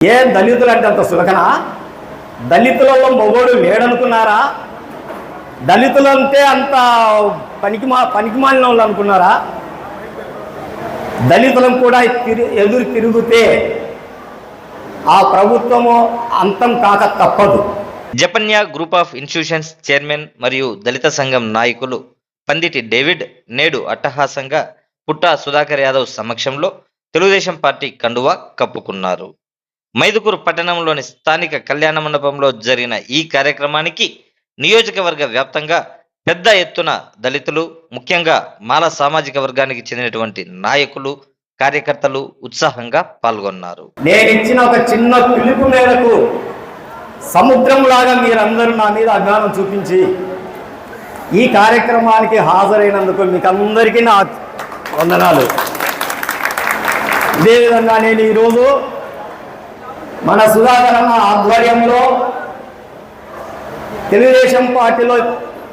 ఏం దళితులు అంటే అంత సులకన? దళితులలో మొగోడు లేడనుకున్నారా? దళితులంటే అంత పనికి మా పనికి మాలిన వాళ్ళు అనుకున్నారా? దళితులం కూడా తిరి ఎదురు తిరిగితే ఆ ప్రభుత్వము అంతం కాక తప్పదు. జపన్యా గ్రూప్ ఆఫ్ ఇన్స్టిట్యూషన్స్ చైర్మన్ మరియు దళిత సంఘం నాయకులు పందిటి డేవిడ్ నేడు అట్టహాసంగా పుట్టా సుధాకర్ యాదవ్ సమక్షంలో తెలుగుదేశం పార్టీ కండువా కప్పుకున్నారు. మైదుకూరు పట్టణంలోని స్థానిక కళ్యాణ మండపంలో జరిగిన ఈ కార్యక్రమానికి నియోజకవర్గ వ్యాప్తంగా పెద్ద ఎత్తున దళితులు ముఖ్యంగా మాల సామాజిక వర్గానికి చెందినటువంటి నాయకులు కార్యకర్తలు ఉత్సాహంగా పాల్గొన్నారు. నేను ఇచ్చిన ఒక చిన్న పిలుపు మేరకు సముద్రంలాగా మీరందరూ నా మీద అజ్ఞానం చూపించి ఈ కార్యక్రమానికి హాజరైనందుకు మీకు అందరికీ నా వందనాలు. ఇదేవిధంగా నేను ఈరోజు మన సుధాకరణ ఆధ్వర్యంలో తెలుగుదేశం పార్టీలో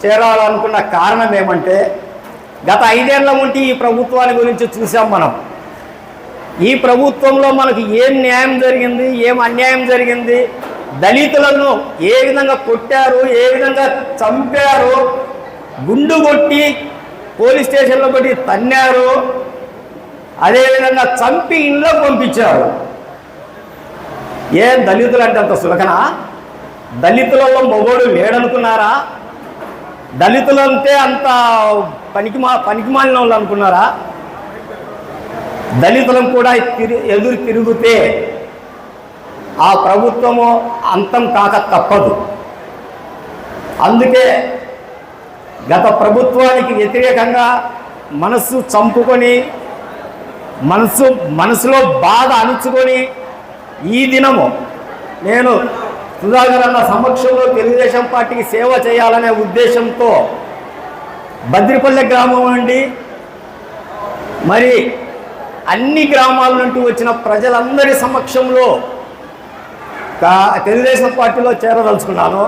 చేరాలనుకున్న కారణం ఏమంటే గత ఐదేళ్ళ ఉంటే ఈ ప్రభుత్వాన్ని గురించి చూసాం మనం. ఈ ప్రభుత్వంలో మనకు ఏం న్యాయం జరిగింది ఏం అన్యాయం జరిగింది దళితులను ఏ విధంగా కొట్టారు ఏ విధంగా చంపారు గుండు కొట్టి పోలీస్ స్టేషన్లో పెట్టి తన్నారు అదేవిధంగా చంపి ఇంట్లో పంపించారు. ఏం దళితులు అంటే అంత సులకన? దళితులలో మొగోడు లేడనుకున్నారా? దళితులంటే అంత పనికి మా పనికి మాలిన వాళ్ళు అనుకున్నారా? దళితులం కూడా ఎదురు తిరిగితే ఆ ప్రభుత్వము అంతం కాక తప్పదు. అందుకే గత ప్రభుత్వానికి వ్యతిరేకంగా మనస్సు చంపుకొని మనసు మనసులో బాధ అణుచుకొని ఈ దినము నేను సుధాకర్ అన్న సమక్షంలో తెలుగుదేశం పార్టీకి సేవ చేయాలనే ఉద్దేశంతో బద్రిపల్లె గ్రామం నుండి మరి అన్ని గ్రామాల నుండి వచ్చిన ప్రజలందరి సమక్షంలో తెలుగుదేశం పార్టీలో చేరదలుచుకున్నాను.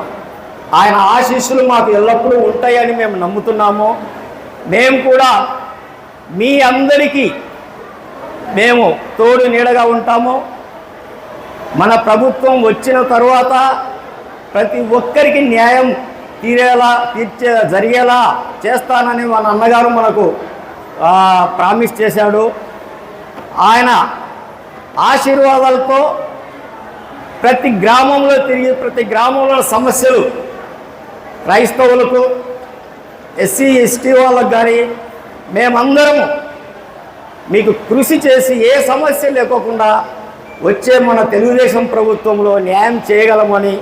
ఆయన ఆశీస్సులు మాకు ఎల్లప్పుడూ ఉంటాయని మేము నమ్ముతున్నాము. మేము కూడా మీ అందరికీ మేము తోడు నీడగా ఉంటాము. మన ప్రభుత్వం వచ్చిన తర్వాత ప్రతి ఒక్కరికి న్యాయం తీరేలా తీర్చే జరిగేలా చేస్తానని మన అన్నగారు మనకు ప్రామిస్ చేశాడు. ఆయన ఆశీర్వాదాలతో ప్రతి గ్రామంలో తిరిగి ప్రతి గ్రామంలో సమస్యలు క్రైస్తవులకు ఎస్సీ ఎస్టీ వాళ్ళకు కానీ మేమందరం మీకు కృషి చేసి ఏ సమస్య లేకోకుండా వచ్చే మన తెలుగుదేశం ప్రభుత్వంలో న్యాయం చేయగలమని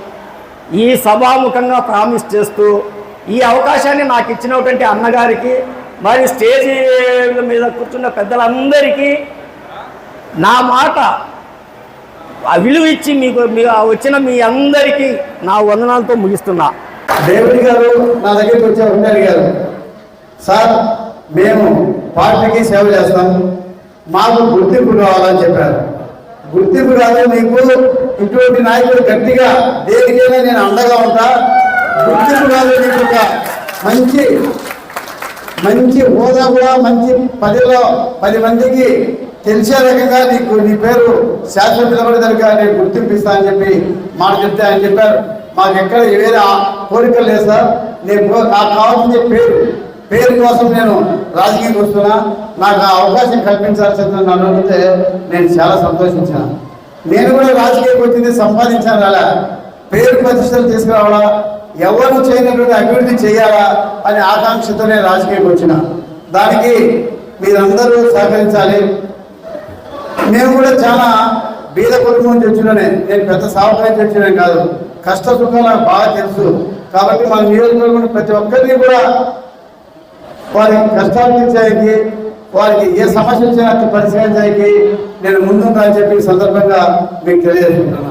ఈ సభాముఖంగా ప్రామిస్ చేస్తూ ఈ అవకాశాన్ని నాకు ఇచ్చినటువంటి అన్నగారికి మరి స్టేజ్ మీద కూర్చున్న పెద్దలందరికీ నా మాట విలువ ఇచ్చి మీకు వచ్చిన మీ అందరికీ నా వందనాలతో ముగిస్తున్నా. దేవుడి గారు నా దగ్గరికి వచ్చే ఉండి గారు సార్ మేము పార్టీకి సేవ చేస్తాం మాకు గుర్తింపు కావాలని చెప్పారు. గుర్తింపు కాదు మీకు ఇటువంటి నాయకులు గట్టిగా దేనికైనా నేను అండగా ఉంటా. గుర్తింపు కాదు నీకు ఒక మంచి మంచి హోదా కూడా మంచి పదిలో పది మందికి తెలిసే రకంగా నీకు నీ పేరు శాశ్వత నిలబడేదానిగా నేను గుర్తింపిస్తా అని చెప్పి మాట చెప్తే ఆయన చెప్పారు. మాకు ఎక్కడ వేరే కోరికలు లేదు సార్. నేను నాకు కావాల్సింది పేరు పేరు కోసం నేను రాజకీయం వస్తున్నా నాకు ఆ అవకాశం కల్పించాల్సింది నన్ను అడిగితే నేను చాలా సంతోషించాను నేను కూడా రాజకీయం వచ్చింది సంపాదించాను అలా. పేరు ప్రతిష్టలు తీసుకురావాలా? ఎవరు చేయనటువంటి అభివృద్ధి చేయాలా? అనే ఆకాంక్షతోనే నేను వచ్చిన. దానికి మీరందరూ సహకరించాలి. మేము కూడా చాలా బీద కుటుంబం నుంచి వచ్చిననే నేను పెద్ద సాగుకాయ నుంచి కాదు. కష్ట సుఖాలు నాకు బాగా తెలుసు. కాబట్టి మన నియోజకవర్గం ప్రతి ఒక్కరిని కూడా వారి కష్టాలు తీర్చడానికి వారికి ఏ సమస్య వచ్చినా పరిష్కరించడానికి నేను ముందుంటా చెప్పి సందర్భంగా మీకు తెలియజేస్తున్నాను.